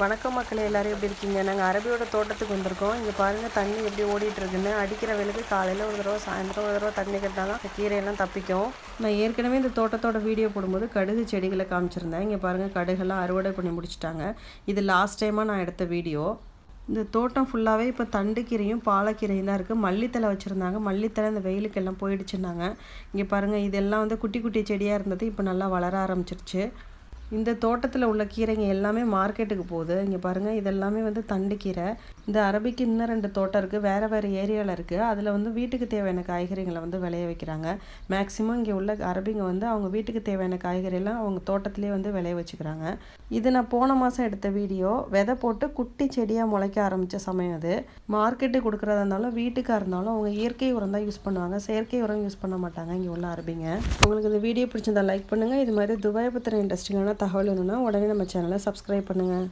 வணக்கம் மக்களே எல்லோரும் எப்படி இருக்கீங்க? நாங்கள் அரபியோட தோட்டத்துக்கு வந்திருக்கோம். இங்கே பாருங்கள் தண்ணி எப்படி ஓடிட்டு இருக்குன்னு அடிக்கிற வேலைக்கு காலையில் ஒரு தடவை சாயந்தரம் ஒரு தடவை தண்ணி கட்டினா தான் கீரையெல்லாம் தப்பிக்கும். நான் ஏற்கனவே இந்த தோட்டத்தோட வீடியோ போடும்போது கடுகு செடிகளை காமிச்சிருந்தேன். இங்கே பாருங்கள் கடுகெல்லாம் அறுவடை பண்ணி முடிச்சிட்டாங்க. இது லாஸ்ட் டைமாக நான் எடுத்த வீடியோ. இந்த தோட்டம் ஃபுல்லாகவே இப்போ தண்டுக்கீரையும் பாலக்கீரையும் தான் இருக்குது மல்லித்தலை வச்சுருந்தாங்க. மல்லித்தலை இந்த வெயிலுக்கு எல்லாம் போயிடுச்சுன்னாங்க. இங்கே பாருங்கள் இதெல்லாம் வந்து குட்டி குட்டி செடியாக இருந்தது. இப்போ நல்லா வளர ஆரம்பிச்சிருச்சு. இந்த தோட்டத்தில் உள்ள கீரைங்க எல்லாமே மார்க்கெட்டுக்கு போகுது. இங்கே பாருங்கள் இதெல்லாமே வந்து தண்டுக்கீரை இந்த அரபிக்கு இன்னும் ரெண்டு தோட்டம் இருக்குது வேறு வேறு ஏரியாவில் இருக்குது அதில் வந்து வீட்டுக்கு தேவையான காய்கறிகளை வந்து விளைய வைக்கிறாங்க. மேக்ஸிமம் இங்கே உள்ள அரபிங்க வந்து அவங்க வீட்டுக்கு தேவையான காய்கறியெல்லாம் அவங்க தோட்டத்திலே வந்து விளைய வச்சுக்கிறாங்க. இது நான் போன மாதம் எடுத்த வீடியோ. விதை போட்டு குட்டி செடியாக முளைக்க ஆரம்பித்த சமயம் அது. மார்க்கெட்டுக்கு கொடுக்குறதா இருந்தாலும் வீட்டுக்காக இருந்தாலும் அவங்க இயற்கை உரம் தான் யூஸ் பண்ணுவாங்க. செயற்கை உரம் யூஸ் பண்ண மாட்டாங்க இங்கே உள்ள அரபிங்க. உங்களுக்கு இந்த வீடியோ பிடிச்சிருந்தா லைக் பண்ணுங்கள் இது மாதிரி துபாய் பற்றின இன்ட்ரெஸ்டிங்கான தகவல் வேணும்னா உடனே நம்ம சேனலை சப்ஸ்கிரைப் பண்ணுங்கள்